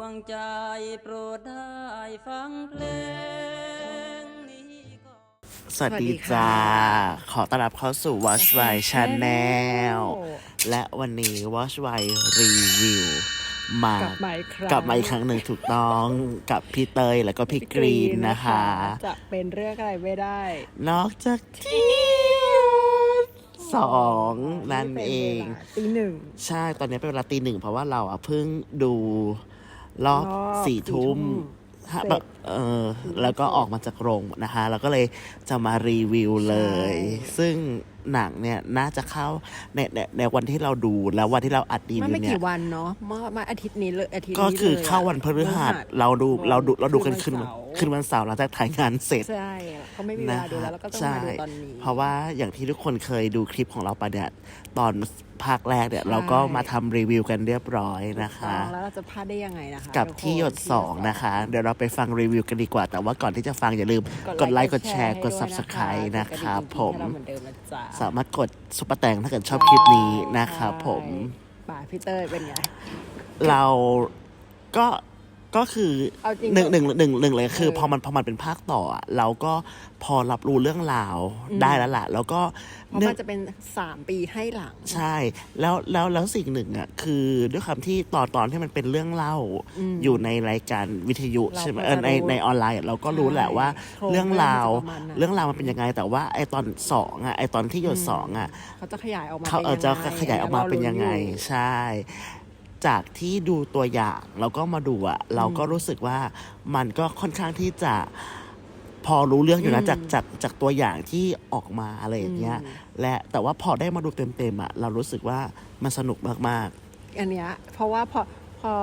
วงใจโปรดได้ฟังเพลงนี้ก่อนสวัสดีจ้า ขอต้อนรับเข้าสู่ Watch Why Channel และวันนี้ Watch Why Review มากลับมาอีกครั้งกลับมาอีกครั้งหนึ่งถูกต้องกับพี่เตยแล้วก็พี่กรีนนะคะ จะเป็นเรื่องอะไรไม่ได้ นอกจากเที่ยวสองนั่นเอง ตีหนึ่ง ใช่ ตอนนี้เป็นเวลาตีหนึ่งเพราะว่าเราอะเพิ่งดู รอบรอบสี่สี่ทุ่มทุ่มฮะเสร็จแบบเออแล้วก็ออกมาจากโรงนะคะ แล้วก็เลยจะมารีวิวเลย ใช่ ซึ่งหนังเนี่ยน่าจะเข้าในในในวันที่เราดูแล้ววันที่เราอัดรีมันวิวไม่เนี่ย กี่วันเนาะเมื่อมาอาทิตย์นี้เลยอาทิตย์ก็นี้คือลยะเข้าวันพฤหัสพเราดูเราดูเราดูกันคืคืนนวันเสาร์คืนวันเสาร์หลังจากถ่ายงานเสร็จ ใช่เขาไม่มีเวลาดูแล้วแล้วก็ต้องใช่มาดูตอนนี้ เพราะว่าอย่างที่ทุกคนเคยดูคลิปของเราไปเนี่ยตอน ภาคแรกเนี่ยใช่เราก็มาทำรีวิวกันเรียบร้อยนะคะต้องแล้วเราจะพลาดได้ยังไงนะคะกับทุคนที่หยดสองนะคะ เดี๋ยวเราไปฟังรีวิวกันดีกว่า แต่ว่าก่อนที่จะฟังอย่าลืมกดไลค์กดแชร์กด subscribe นะครับกดกผระมดิ่งให้เราเหมือนเดิมนะจ๊ะสามารถกดซุปเปอร์แตงถ้าเกิดชอบคลิปนี้นะครับผมป่าพี่เต้ยเป็นไงเราก็ ก็คือเอาจริงหนึ่งเหรอหนึ่งหนึ่งหนึ่งเลยคือ เออพอมันพอมันเป็นภาคต่ออะเราก็พอรับรู้เรื่องราวอืม ได้แล้วล่ะ แล้วก็เพราะเนื่อมัง นจะเป็นสามปีให้หลัง ใช่ แล้วแล้วแล้วสิ่งหนึ่งอะคือด้วยความที่ตอนตอนที่มันเป็นเรื่องเล่าอืมอยู่ในรายการวิทยุเราใช่ไหมก็เออจะในรู้ในออนไลน์อะเราก็รู้แหละว่า โครงเรื่องราวเรื่องมันจะประมาณไหนเรื่องราวมันเป็นยังไง แต่ว่าไอตอนสองอะไอตอนที่หยดสองอะเขาจะขยายออกมาเขาเออป็นจะยังไงขยายออกมาเป็นยังไงรารู้อใช่ จากที่ดูตัวอย่างแล้วก็มาดูอะเราก็รู้สึกว่ามันก็ค่อนข้างที่จะพอรู้เรื่องอยู่นะอืมจากจากจากตัวอย่างที่ออกมาอะไรอย่างเงี้ยอืมและแต่ว่าพอได้มาดูเต็มๆอะเรารู้สึกว่ามันสนุกมากอันเนี้ยเพราะว่าพอ พอ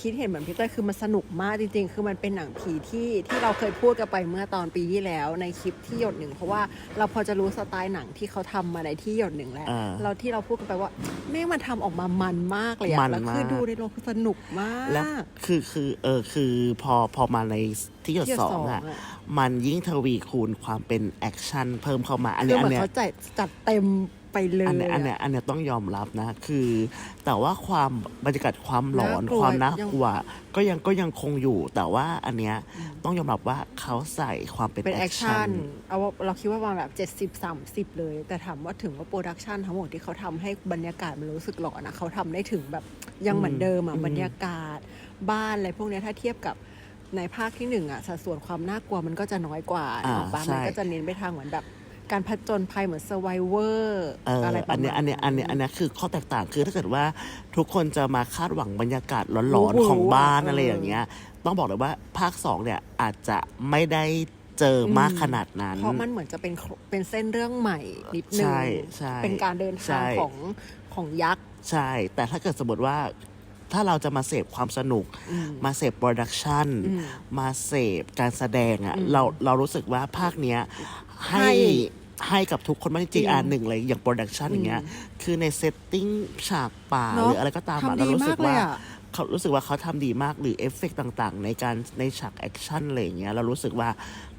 คิดเห็นเหมือนพี่เต้ยคือมันสนุกมากจริง ๆ คือมันเป็นหนังผีที่ที่เราเคยพูดกันไปเมื่อตอนปีที่แล้วในคลิปที่หยดหนึ่งเพราะว่าเราพอจะรู้สไตล์หนังที่เขาทำมาในที่หยดหนึ่งแล้ว อ่าเราที่เราพูดกันไปว่าแม่งมันทำออกมามันมากเลยมัอะนแล้วคือมาก ดูในโรงคือสนุกมากๆแล้วคือคือเออคือพอพอมาในที่หยดที่หยดสองสองอะอะมันยิ่งทวีคูณความเป็นแอคชั่นเพิ่มเข้ามาอันคืเนี้อยเหอัมืนอนเนี้ย เขาจัดจัดเต็ม ไปเลยอันเนี้ยอันเนี้ยอะอันเนี้ยต้องยอมรับนะ คือ แต่ว่าความบรรยากาศความหลอนน่ากลัวความน่ากลัวก็ยังก็ยังคงอยู่ แต่ว่าอันเนี้ยต้องยอมรับว่าเขาใส่ความเป็นเป็นแอแอคคชั่ชั่นน เอาว่าเราคิดว่าประมาณแบบ70 30เลย แต่ถามว่าถึงว่าโปรดักชันทั้งหมดที่เขาทำให้บรรยากาศมันรู้สึกหลอนนะเขาทำได้ถึงแบบยังเหมือนเดิมอะอืม บรรยากาศ บ้านอะไรพวกเนี้ยถ้าเทียบกับในภาคที่หนึ่งอะสัดส่วนความน่ากลัวมันก็จะน้อยกว่าอ่าออกปะใช่มันก็จะเน้นไปทางเหมือนแบบ การผจญภัยเหมือน s u r v i v o r เอออะไรประอันมาณเนี้ยอันเนี้ยอันเนี้ยอันเนี้ยคือข้อแตกต่างคือถ้าเกิดว่าทุกคนจะมาคาดหวังบรรยากาศหลอนๆของบ้านอะไรอย่างเงี้ย ต้องบอกเลยว่าภาคสองเนี่ยอาจจะไม่ได้เจอมากขนาดนั้น เพราะมันเหมือนจะเป็นเป็นเส้นเรื่องใหม่นิดนึงใช่ใช่เป็นการเดินใช่ทางของของยักษ์ ใช่ แต่ถ้าเกิดสมมติว่าถ้าเราจะมาเสพความสนุกอืมมาเสพโปรดักชันอืมมาเสพการแสดงอะ่ะอืมเราเรารู้สึกว่าภาคเนี้ย ให้ให้ให้กับทุกคนมากจจริริงงๆอ่าหนึ่งเลยอย่างโปรดักชันอย่างเงี้ย คือในเซตติ้งฉากป่าเนหอะรืออะไรก็ตามอะทำเราดีรู้สึกมากเลยว่าอะ เขารู้สึกว่าเขาทำดีมากหรือเอฟเฟกต่างๆ ในการในฉากแอคชั่นอะไรอย่างเงี้ยเรารู้สึกว่า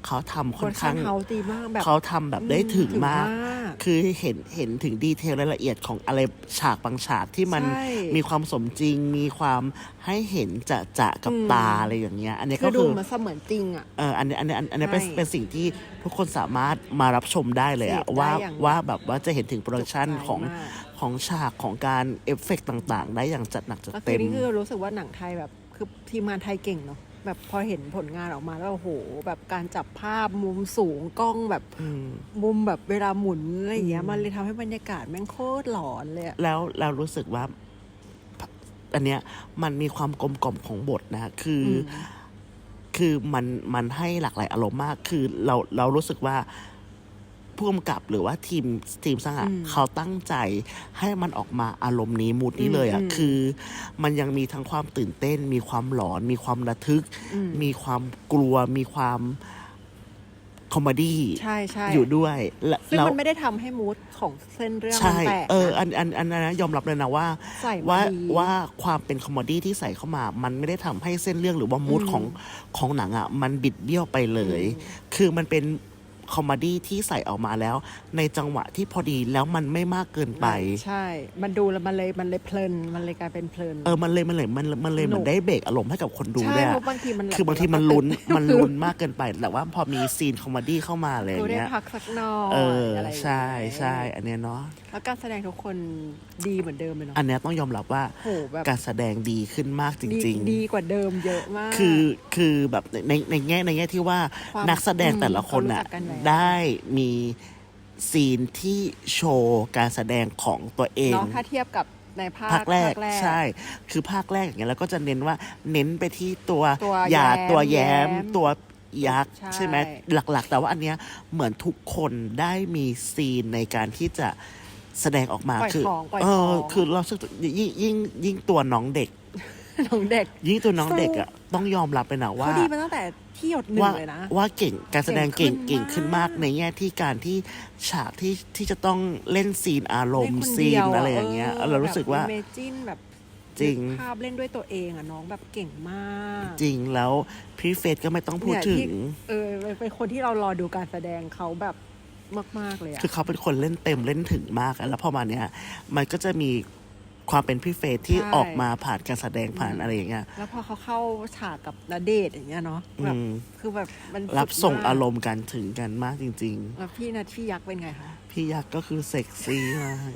เขาทำโปค่รอดันกชัข้านงเฮาส์ดีมากแบบเขาทำแบบได้ถึงมากถึงมาก คือเห็นเห็นถึงดีเทลรายละเอียดของอะไรฉากบางฉากที่มันใช่มีความสมจริง มีความให้เห็นจะจะๆกับอืมตาอะไรอย่างเงี้ยอันเนี้ยคืก็อดูคือมันเสมือนจริงอะเอออันเนี้ยอันเนี้ยอันเนี้ยเป็นใช่เป็นสิ่งที่ทุกคนสามารถมารับชมได้เลยอะเสพได้ว่าอย่างว่าแบบว่าจะเห็นถึงโปรดักชันจุใจของมาก ของฉากของการเอฟเฟกต่างๆ ได้อย่างจัดหนักจัดแล้วคืเต็อมนี่คือรู้สึกว่าหนังไทยแบบคือทีมงานไทยเก่งเนาะแบบพอเห็นผลงานออกมาแล้วโอ้โห แบบการจับภาพมุมสูงกล้องแบบอืมมุมแบบเวลาหมุนอะไรอย่างเงี้ยอืมมันเลยทำให้บรรยากาศแม่งโคตรหลอนเลยอะแล้วเรารู้สึกว่า อันเนี้ยมันมีความกลมกล่อมของบทนะ คืออมคือมันมันให้หลากหลายอารมณ์มาก คือเราเรารู้สึกว่า ผู้กำกับหรือว่าทีมทีมสร้างอะอืมเขาตั้งใจให้มันออกมาอารมณ์นี้มูดนี้เลยอะอืมคือ มันยังมีทั้งความตื่นเต้น มีความหลอน มีความระทึกอืมมีความกลัว มีความคอมเมดี้ใช่ใช่อยู่ด้วยและซึ่งแล้วมันไม่ได้ทำให้มูดของเส้นเรื่องใช่มันแตกเออนะอันอันอันนั้นนะยอมรับเลยนะว่าใส่มาว่าดีว่าความเป็นคอมเมดี้ที่ใส่เข้ามา มันไม่ได้ทำให้เส้นเรื่องหรือว่ามูดอืมของของหนังอะมันบิดเบี้ยวไปเลย คือมันเป็น คอมเมดี้ที่ใส่ออกมาแล้ว ในจังหวะที่พอดีแล้วมันไม่มากเกินไป ใช่ มันดูแล้วมันเลยมันเลยเพลิน มันเลยกลายเป็นเพลิน เออ มันเลยมันเลยมันมันเลยสนุกเหมันได้เบรกอารมณ์ให้กับคนดูใช่ด้วยเพอะราะบางทีมันแบบคือบางทีมันลุ้นมันลุ้นมากเกินไป แต่ว่าพอมีซีนคอมเมดี้เข้ามาอะไรอกูย่างได้เงี้ยพักสักหน่อยเอออะไรอย่างเงี้ยใช่ใช่อันเนี้ยเนาะแล้วการแสดงทุกคนดีเหมือนเดิมเลยเนาะอันเนี้ยต้องยอมรับว่าโหแบบการแสดงดีขึ้นมากจดีริง ๆ ดีกว่าเดิมเยอะมาก คือคือแบบในในแง่ในแง่ที่ว่าความนักแสดงแต่ละคนอืมน่ะเขารู้จักกันแล้วได้มีซีนที่โชว์การแสดงของตัวเองเนาะถ้าเทียบกับในภาคภาคแรกภาคใช่ คือภาคแรกอย่างเงี้ยแล้วก็จะเน้นว่าเน้นไปที่ตัวตัวหยาดแย้มตัวแย้มแย้มตัวยักษ์ใช่ใช่ไหมหลักๆ แต่ว่าอันเนี้ยเหมือนทุกคนได้มีซีนในการที่จะแสดงออกมาปล่อยคืของปล่อยเอขอองคือเราสึกยิ่งยิ่งยิ่งตัวน้องเด็กน้องเด็ก ยิ่งตัวน้องสู้เด็กอะต้องยอมรับเลยนะว่าเขาดีมาตั้งแต่ ที่หยดหนึ่งว่าเลยนะ ว่าเก่งการแสดงเก่งเก่เก่งงขึ้ขึ้นมามนากก ในแง่ที่การที่ฉากที่ที่จะต้องเล่นซีนอารมณ์เล่นคนซีเดีนยวอะไรอย่างเงี้ยเรารู้สึกว่าเมจินแบบจริง นึกภาพเล่นด้วยตัวเองอะน้องแบบเก่งมากจริงแล้วพี่เฟสก็ไม่ต้องพูดเนี่ยถึที่ง เออเป็นคนที่เรารอดูการแสดงเขาแบบมาก ๆ เลยอะ คือเขาเป็นคนเล่นเต็มเล่นถึงมากอะแล้วพอมาเนี้ยมันก็จะมี ความเป็นพี่เฟสที่ใช่ ออกมาผ่านการแสดงผ่านอะไรอย่างเงี้ย แล้วพอเขาเข้าฉากกับนาเดชน์อย่างเงี้ยเนาะแบบอืม คือแบบมันรับส่งสุดมกอารมณ์กันถึงกันมากจริง แล้วพี่นาที่ยักษ์เป็นไงคะๆ พี่ยักษ์ก็คือเซ็กซี่มาก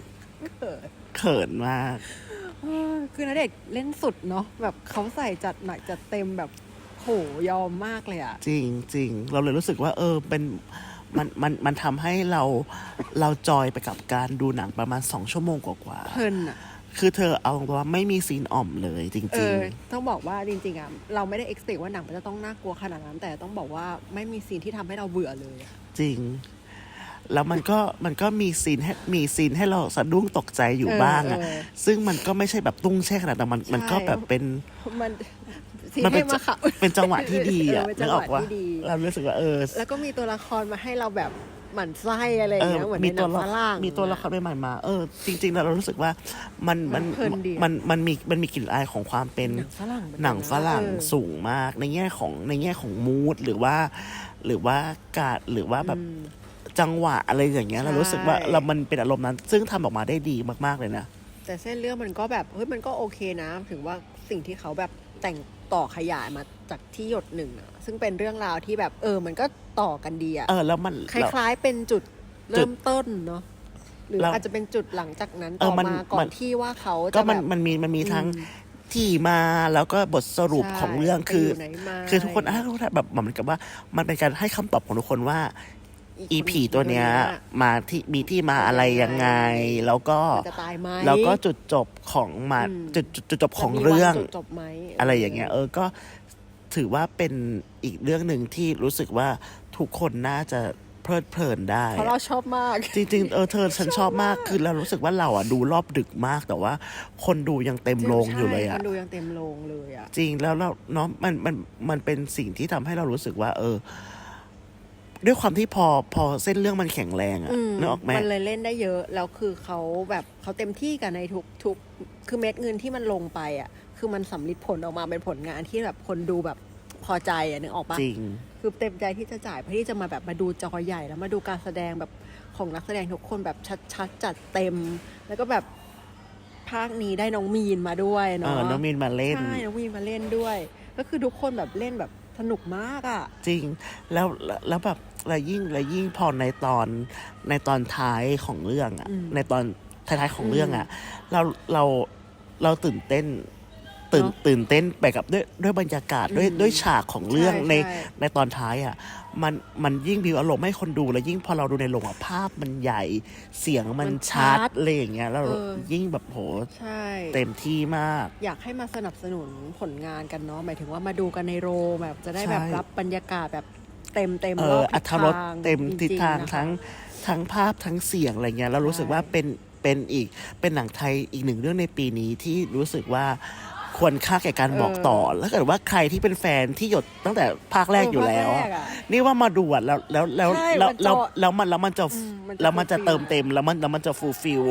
เออเขินมาก เออคือนาเดชน์เล่นสุดเนาะแบบเขาใส่จัดหนักจัดเต็มแบบโหยอมมากเลยอะจริงจริงเราเลยรู้สึกว่า เออเป็นมันมันมันทำให้เราเราจอยไปกับการดูหนังประมาณสองชั่วโมงกว่าเพลินอะๆ คือเธอเอาตรงๆว่าไม่มีซีนอ่อมเลยจเอริง อต้องบอกว่าจริงๆอะเราไม่ได้ expect ว่าหนังมันจะต้องน่ากลัวขนาดนั้น แต่ต้องบอกว่าไม่มีซีนที่ทำให้เราเบื่อเลยอะๆ จริง แล้วมันก็มันก็มีซีนให้มีซีนให้เราสะดุ้งตกใจอยู่เออบ้างอะเออซึ่งมันก็ไม่ใช่แบบตุ้งแช่ขนาดแต่มันมันก็ใช่แบบเป็นมันซีนมันเป็ให้นมาค่ะเป็นจังหวะที่ดีเออะอเป็นจันึงกหอวะอกว่าที่ดี เรารู้สึกว่าเออ แล้วก็มีตัวละครมาให้เราแบบ หมั่นไส้อะไรอย่างเออเงี้ยเหมือนในมีหตันัวงละฝรั่งมีตัวละครใหม่ๆมา เออ จริงๆแล้วเรารู้สึกว่ามันมันมันเพลินดีอะมันมันมีมันมีกลิ่นอายของความเป็นหนังฝรั่งเหมือกัหนังฝรั่งเออสูงมาก ในแง่ของในแง่ของมูดหรือว่า หรือว่าการหรือว่าแบบอืมจังหวะอะไรอย่างเงี้ยใช่เรารู้สึกว่าเรามันเป็นอารมณ์นั้น ซึ่งทำออกมาได้ดีมากๆเลยนะแต่เส้นเรื่องมันก็แบบเฮ้ยมันก็โอเคนะ ถึงว่าสิ่งที่เขาแบบแต่งต่อขยายมา จากที่หยดหนึ่งอะซึ่งเป็นเรื่องราวที่แบบเออ มันก็ต่อกันดีอะเออแล้วมันคแล้วล้ายๆเป็นจุดเริ่มต้นเนาะหรือแล้วอาจจะเป็นจุดหลังจากนั้นเอต่ออมันมาก่อมันนที่ว่าเขาก็จะมันแบบมันมีมันมีทั้งอืมที่มาแล้วก็บทสรุปใช่ของเรื่องไปคืออยู่ไหนมาคือทุกคนอะทุกคนแบบเหมือนกับว่า มันเป็นการให้คำตอบของทุกคนว่าอีผีตัวเนี้ย มาที่มีที่มาอะไรยังไง แล้วก็มันจะตายไหมแล้วก็จุดจบของมาอืมจุดจุดจุดจบของจะมีวันเรื่องจุดจบไหมอะไรอย่างเงี้ย เออก็ ถือว่าเป็นอีกเรื่องหนึ่งที่รู้สึกว่าทุกคนน่าจะเพลิดเพลินได้ เพราะเราชอบมาก จริงๆ เออเธอฉันชอบมาก คือเรารู้สึกว่าเราอะดูรอบดึกมาก แต่ว่าคนดูยังเต็มโรงอยู่เลยใช่อะมันดูยังเต็มโรงเลยอะ จริงแล้วเราเนาะมันมันมันเป็นสิ่งที่ทำให้เรารู้สึกว่า เออ ด้วยความที่พอพอเส้นเรื่องมันแข็งแรงอะอืมนึกออกไหมมันเลยเล่นได้เยอะ แล้วคือเขาแบบเขาเต็มที่กันในทุกทุกคือเม็ดเงินที่มันลงไปอะ คือมันสำลิดผลออกมาเป็นผลงานที่แบบคนดูแบบพอใจอะนึกออกปะจริง คือเต็มใจที่จะจ่ายเพื่อที่จะมาแบบมาดูจอใหญ่แล้วมาดูการแสดงแบบของนักแสดงทุกคนแบบชัดๆจัดเต็ม แล้วก็แบบภาคนี้ได้น้องมีนมาด้วยเอเนาะอน้องมินมาเล่น ใช่น้องมีนมาเล่นด้วย ก็คือทุกคนแบบเล่นแบบสนุกมากอะ จริง แล้วแล้วแล้วแบบแล้วยิ่งแล้วยิ่งพอในตอนในตอนท้ายของเรื่องอะอืมในตอนท้ายๆของเรื่องอะเราเราเราตื่นเต้น ตื่นเนอะตื่นเต้นไปกับด้วยด้วยบรรยากาศด้วยอืมด้วยฉากของเรื่องใช่ในใช่ในตอนท้ายอะมันมันยิ่งบิวอารมณ์ให้คนดูแล้วยิ่งพอเราดูในโรงอะภาพมันใหญ่เสียงมันมันชัชัดดอะไรอย่างเงี้ยแล้วเออยิ่งแบบโหใช่เต็มที่มาก อยากให้มาสนับสนุนผลงานกันเนาะหมายถึงว่ามาดูกันในโรงแบบจะได้แบบใช่รับบรรยากาศแบบเต็มเต็มเอรออบอัทิศธรสทางเต็มทิศทางจริๆนะคะทั้งทั้งภาพทั้งเสียงอะไรเงี้ยแล้วรู้สึกว่าใช่เป็นเป็นอีกเป็นหนังไทยอีกหนึ่งเรื่องในปีนี้ที่รู้สึกว่า คควรค่าแก่การบอกต่อ แล้วเกิดว่าใครที่เป็นแฟนที่หยดตั้งแต่ภาคแรกอยู่แล้วเอออะภาคแรกอะนี่ว่ามาดูอะแล้วแล้วแล้วใช่แล้วมันจะแล้วแล้วมันแล้วมันจะอืมมันจะแล้วมันจะ fulfill เติมเต็มแล้วมันแล้วมันจะฟูลฟิล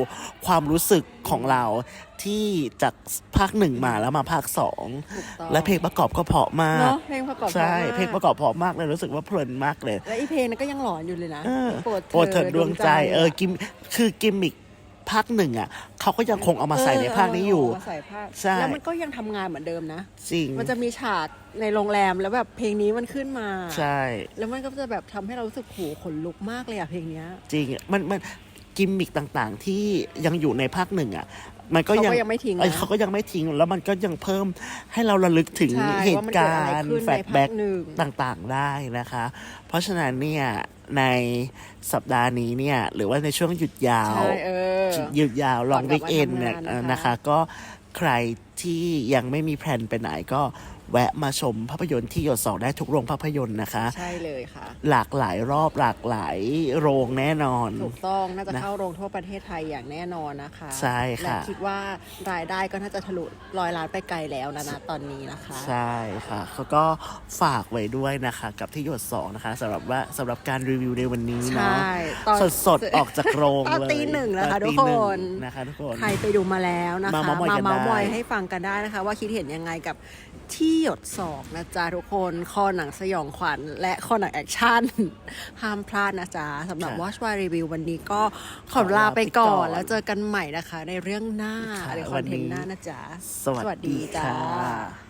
ความรู้สึกของเราที่จากภาคหนึ่งมาแล้วมาภาคสองถูกต้องและเพลงประกอบก็เพราะมากเนาะเพลงประกอบใช่พาะมากเพลงประกอบเพราะมากเลยรู้สึกว่าเพลินมากเลย และอีเพลงนั้นก็ยังหลอนอยู่เลยนะเออโปรดโปรดเถิดดวงใจ เอออะกิมคือกิมมิก ภาคหนึ่งอะเขาก็ยังคงเอามาใส่ในภาคนี้อยู่เเามาใส่ภาคใช่ แล้วมันก็ยังทำงานเหมือนเดิมนะ จริงมันจะมีฉากในโรงแรมแล้วแบบเพลงนี้มันขึ้นมา ใช่ แล้วมันก็จะแบบทำให้เรารู้สึกโหขนลุกมากเลยอะเพลงเนี้ย จริงมันมันกิมมิกต่างๆ ที่ยังอยู่ในภาคหนึ่งอะ มันก็ยังเขาก็ยังไม่ทิ้งนะเออเขาก็ยังไม่ทิ้งแล้วมันก็ยังเพิ่มให้เราระลึกถึงใช่เหว่าตุมันเกิดกาอะไรรณ์ขึ้นแฟลในชภาแบ็คหนึ่ง ต่างๆได้นะคะ เพราะฉะนั้นเนี่ยในสัปดาห์นี้เนี่ย หรือว่าในช่วงหยุดยาว ใช่เออ หยุดยาวลองก่อนกลัวิบกมาเอนทำงานเนี่ยนะคะ นะคะ ก็ใครที่ยังไม่มีแพลนไปไหนก็ แวะมาชมภาพยนตร์ที่หยดสองได้ทุกโรงภาพยนตร์นะคะ ใช่เลยค่ะ หลากหลายรอบหลากหลายโรงแน่นอน ถูกต้องน่าจะนะเข้าโรงทั่วประเทศไทยอย่างแน่นอนนะคะใช่ค่ะและคิดว่ารายได้ก็น่าจะทะลุร้อยล้านไปไกลแล้วนะนะตอนนี้นะคะ ใช่ค่ะเขาก็ฝากไว้ด้วยนะคะ กับที่หยดสองนะคะสำหรับว่าสำหรับการรีวิวในวันนี้ใช่เนาะตอนสดสดๆออกจากโรงตอนเลยตีหนึ่งนะคะตอทุกตีคหงนนะคะทุกคนใครไปดูมาแล้วนะคะมาเม้าท์มอยกันเมาส์มอยได้ให้ฟังกันได้นะคะ ว่าคิดเห็นยังไงกับ ที่หยดสองนะจ๊ะทุกคนคอหนังสยองขวัญ และคอหนังแอคชั่น ห้ามพลาดนะจ๊ะสำหรับ Watch by Review วันนี้ก็ขอลาไปก่อนแล้วเจอกันใหม่นะคะ ในเรื่องหน้าค่ะในคอนเทนต์หน้านะจ๊ะ สวัสดีจ้าค่ะ